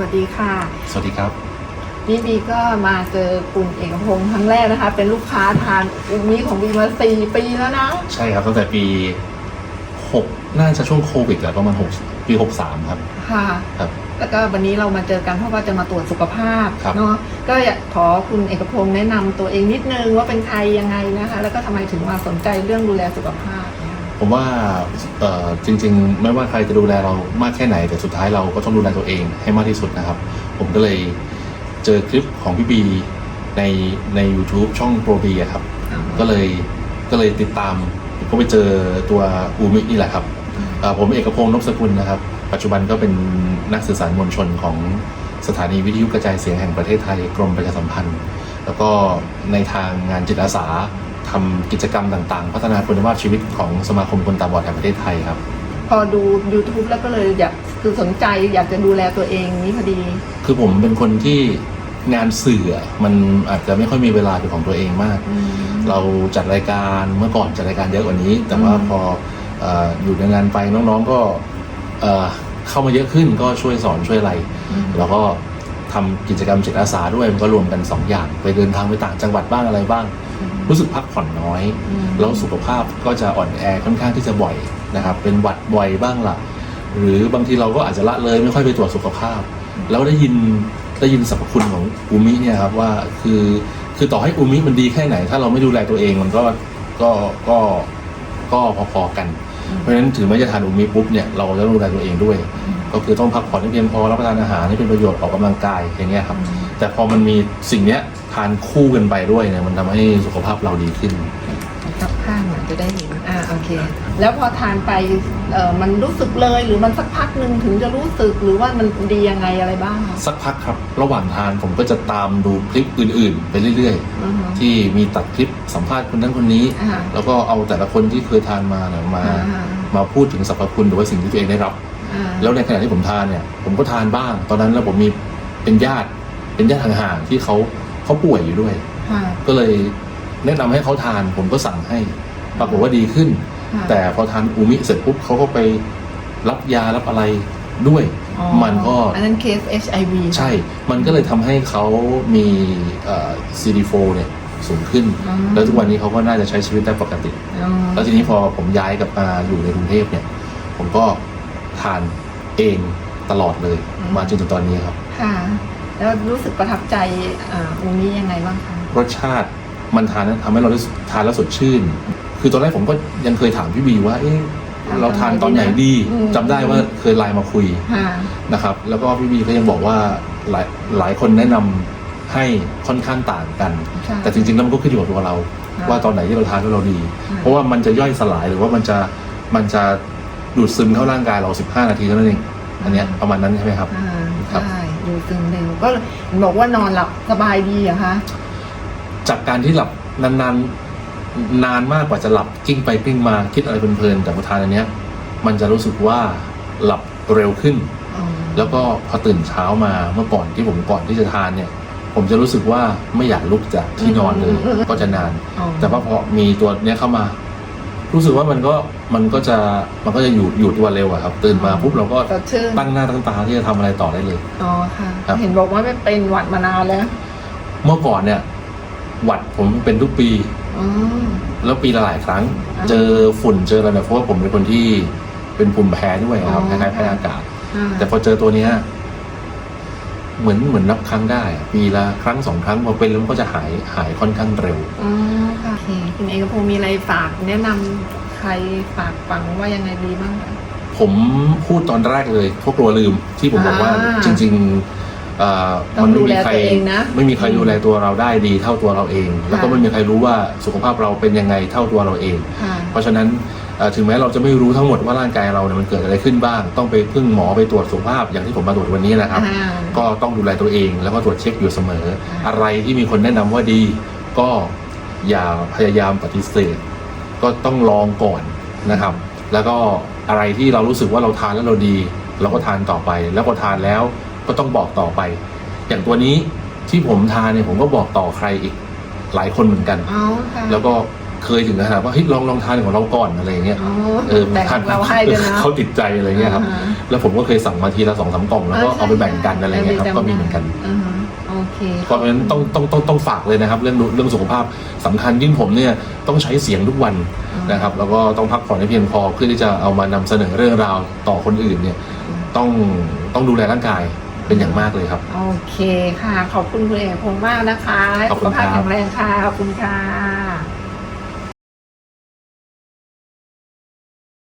วัสดีค่ะ สวัสดีครับ นี่บีก็มาเจอคุณเอกพงศ์ครั้งแรกนะคะ เป็นลูกค้าทานอูมิของบีมาสี่ปีแล้วนะ ใช่ครับ ตั้งแต่ปี6น่าจะช่วงโควิดอะประมาณ6ปี63ครับ ค่ะ ครับ แล้วก็วันนี้เรามาเจอกันเพราะว่าจะมาตรวจสุขภาพครับเนาะ ก็อยากขอคุณเอกพงศ์แนะนำตัวเองนิดนึงว่าเป็นใครยังไงนะคะ แล้วก็ทำไมถึงมาสนใจเรื่องดูแลสุขภาพเนี่ย ผมว่าเอ่อจริง ๆ ไม่ว่าใครจะดูแลเรามากแค่ไหน แต่สุดท้ายเราก็ต้องดูแลตัวเองให้มากที่สุดนะครับ ผมก็เลยเจอคลิปของพี่บีในใน YouTube ช่องโปรบีอะครับ ก็เลยก็เลยติดตามก็ไปเจอตัวอูมินี่แหละครับเอ่อผมเอกพงศ์นพสกุลนะครับ ปัจจุบันก็เป็นนักสื่อสารมวลชนของสถานีวิทยุกระจายเสียงแห่งประเทศไทยกรมประชาสัมพันธ์ แล้วก็ในทางงานจิตอาสา ทำกิจกรรมต่างๆ พัฒนาคุณภาพชีวิตของสมาคมคนตาบอดแห่งประเทศไทยครับ พอดู YouTube แล้วก็เลยอยากคือสนใจอยากจะดูแลตัวเองนี้พอดี คือผมเป็นคนที่งานสื่ออะมันอาจจะไม่ค่อยมีเวลาเป็นของตัวเองมากอืมเราจัดรายการเมื่อก่อนจัดรายการเยอะกว่านี้ แต่ว่าอืมพอเอ่ออยู่ในงานไปน้องๆก็เอ่อเข้ามาเยอะขึ้นก็ช่วยสอนช่วยอะไรอืมแล้วก็ ทำกิจกรรมจิตอาสาด้วยมันก็รวมกันสองอย่าง ไปเดินทางไปต่างจังหวัดบ้างอะไรบ้าง รู้สึกพักผ่อนน้อยอืมแล้วสุขภาพก็จะอ่อนแอค่อนข้างที่จะบ่อยนะครับ เป็นหวัดบ่อยบ้างล่ะ หรือบางทีเราก็อาจจะละเลยไม่ค่อยไปตรวจสุขภาพ แล้วได้ยินได้ยินสรรพคุณของอูมิเนี่ยครับว่าคือคือต่อให้อูมิมันดีแค่ไหน ถ้าเราไม่ดูแลตัวเองมันก็ก็ก็ก็พอๆกัน เพราะฉะนั้นถึงแม้จะทานอูมิปุ๊บเนี่ยเราจะต้องดูแลตัวเองด้วย ก็คือต้องพักผ่อนให้เพียงพอรับประทานอาหารให้เป็นประโยชน์ออกกำลังกายอย่างเงี้ยครับ แต่พอมันมีสิ่งเนี้ยทานคู่กันไปด้วยเนี่ยมันทำให้สุขภาพเราดีขึ้นกับข้างหน่อยจะได้เห็นอ่าโอเค แล้วพอทานไปเอ่อมันรู้สึกเลยหรือมันสักพักหนึ่งถึงจะรู้สึกหรือว่ามันดียังไงอะไรบ้างคะสักพักครับ ระหว่างทานผมก็จะตามดูคลิปอื่นๆ ไปเรื่อยอือฮึๆที่มีตัดคลิปสัมภาษณ์คนนั้นคนนี้อ่าแล้วก็เอาแต่ละคนที่เคยทานมาเนี่ยมาอ่ามาพูดถึงสรรพคุณหรือว่าสิ่งที่ตัวเองได้รับอ่า แล้วในขณะที่ผมทานเนี่ย ผมก็ทานบ้าง ตอนนั้นแล้วผมมีเป็นญาติ เป็นญาติห่างๆที่เขาเขาป่วยอยู่ด้วยค่ะก็เลยแนะนำให้เขาทาน ผมก็สั่งให้ ปรากฏว่าดีขึ้นค่ะแต่พอทานอูมิเสร็จปุ๊บเขาก็ไปรับยารับอะไรด้วยอ๋อมันก็ อันนั้นเคส HIV ใช่ มันก็เลยทำให้เขามีเอ่อ CD4 เนี่ยสูงขึ้นอ๋อแล้วทุกวันนี้เขาก็น่าจะใช้ชีวิตได้ปกติอ๋อแล้วทีนี้พอผมย้ายกลับมาอยู่ในกรุงเทพเนี่ย ผมก็ ทานเองตลอดเลย มาจนถึงตอนนี้ครับ ค่ะ แล้วรู้สึกประทับใจอ่าตรงนี้ยังไงบ้างคะ รสชาติมันทานแล้วทำให้เราได้ทานแล้วสดชื่น คือตอนแรกผมก็ยังเคยถามพี่บีว่า เอ๊ะเราทานตอนไหนดีอืมจำได้ว่าเคยไลน์มาคุยค่ะนะครับ แล้วก็พี่บีก็ยังบอกว่าหลายหลายคนแนะนำให้ค่อนข้างต่างกันใช่แต่จริงๆแล้วมันก็ขึ้นอยู่กับตัวเราค่ะว่าตอนไหนที่เราทานแล้วเราดีค่ะเพราะว่ามันจะย่อยสลายหรือว่ามันจะมันจะ ดูดซึมเข้าร่างกายเรา 15 นาทีเท่านั้นเองอันเนี้ยประมาณนั้นใช่ไหมครับ อ่าครับ ใช่ดูซึมเร็วก็บอกว่านอนหลับสบายดีเหรอะคะจากการที่หลับนานๆนานมากกว่าจะหลับกิ้งไปกิ้งมาคิดอะไรเพลินๆแต่พอทานอันเนี้ย มันจะรู้สึกว่าหลับเร็วขึ้น อ๋อแล้วก็พอตื่นเช้ามาเมื่อก่อนที่ผมก่อนที่จะทานเนี่ย ผมจะรู้สึกว่าไม่อยากลุกจากที่นอนเลยก็จะนาน อ๋อแต่ว่าพอมีตัวเนี้ยเข้ามา รู้สึกว่ามันก็มันก็จะมันก็จะอยู่อยู่ตัวเร็วอะครับ ตื่นมาปุ๊บเราก็สดชื่นตั้งหน้าตั้งตาที่จะทำอะไรต่อได้เลย อ๋อค่ะ ครับ เห็นบอกว่าไม่เป็นหวัดมานานแล้วเมื่อก่อนเนี่ย หวัดผมเป็นทุกปี อ๋อ แล้วปีละหลายครั้ง อ่าเจอฝุ่นเจออะไรเนี่ยเพราะว่าผมเป็นคนที่เป็นภูมิแพ้ด้วยครับอ๋คอ ล้ายๆแพ้อากาศ อ่าแต่พอเจอตัวเนี้ยเหมือนเหมือนนับครั้งได้อะปีละครั้งสองครั้งพอเป็นแล้วมันก็จะหายหายค่อนข้างเร็วอ๋อ ค่ะโอเคคุณเอกพงศ์มีอะไรฝากแนะนำใครฝากฟังว่ายังไงดีบ้างคะ ผมพูดตอนแรกเลยพวกกลัวลืมที่ผมบอกว่าอ่าจริงๆเอ่อต้องไม่ดูแลมีใครตัวเองนะ ไม่มีใครดูแลตัวเราได้ดีเท่าตัวเราเอง แล้วก็ค่ะไม่มีใครรู้ว่าสุขภาพเราเป็นยังไงเท่าตัวเราเอง ค่ะ เพราะฉะนั้นเอ่อถึงแม้เราจะไม่รู้ทั้งหมดว่าร่างกายเราเนี่ยมันเกิดอะไรขึ้นบ้าง ต้องไปพึ่งหมอไปตรวจสุขภาพอย่างที่ผมมาตรวจวันนี้นะครับ อ่า ก็ต้องดูแลตัวเองแล้วก็ตรวจเช็คอยู่เสมอค่ะอะไรที่มีคนแนะนำว่าดี ก็ อย่าพยายามปฏิเสธ ก็ต้องลองก่อนนะครับ แล้วก็อะไรที่เรารู้สึกว่าเราทานแล้วเราดี เราก็ทานต่อไป แล้วพอทานแล้วก็ต้องบอกต่อไป อย่างตัวนี้ที่ผมทานเนี่ยผมก็บอกต่อใครอีกหลายคนเหมือนกันอ๋อค่ะแล้วก็เคยถึงขนาดว่าเฮ้ยลองลองทานของเราก่อนอะไรอย่างเงี้ยอ๋อเออแบ่งทานเราให้ด้วยนะเขาติดใจอะไรเงี้ยครับอ่าฮะแล้วผมก็เคยสั่งมาทีละสองสามกล่องแล้วก็เอาไปแบ่งกันอะไรเงี้ยครับก็มีเหมือนกันอ่าฮะโอ เคเพราะฉะนั้นต้องต้องต้องต้องฝากเลยนะครับ เรื่องเรื่องสุขภาพสำคัญยิ่งผมเนี่ยต้องใช้เสียงทุกวันนะครับ แล้วก็ต้องพักผ่อนให้เพียงพอเพื่อที่จะเอามานำเสนอเรื่องราวต่อคนอื่นเนี่ยต้องต้องดูแลร่างกายเป็นอย่างมากเลยครับ โอเคค่ะ ขอบคุณคุณเอกพงษ์มากนะคะให้ขอบสุคุขณครัภาพบแข็งแรงค่ะ ขอบคุณค่ะ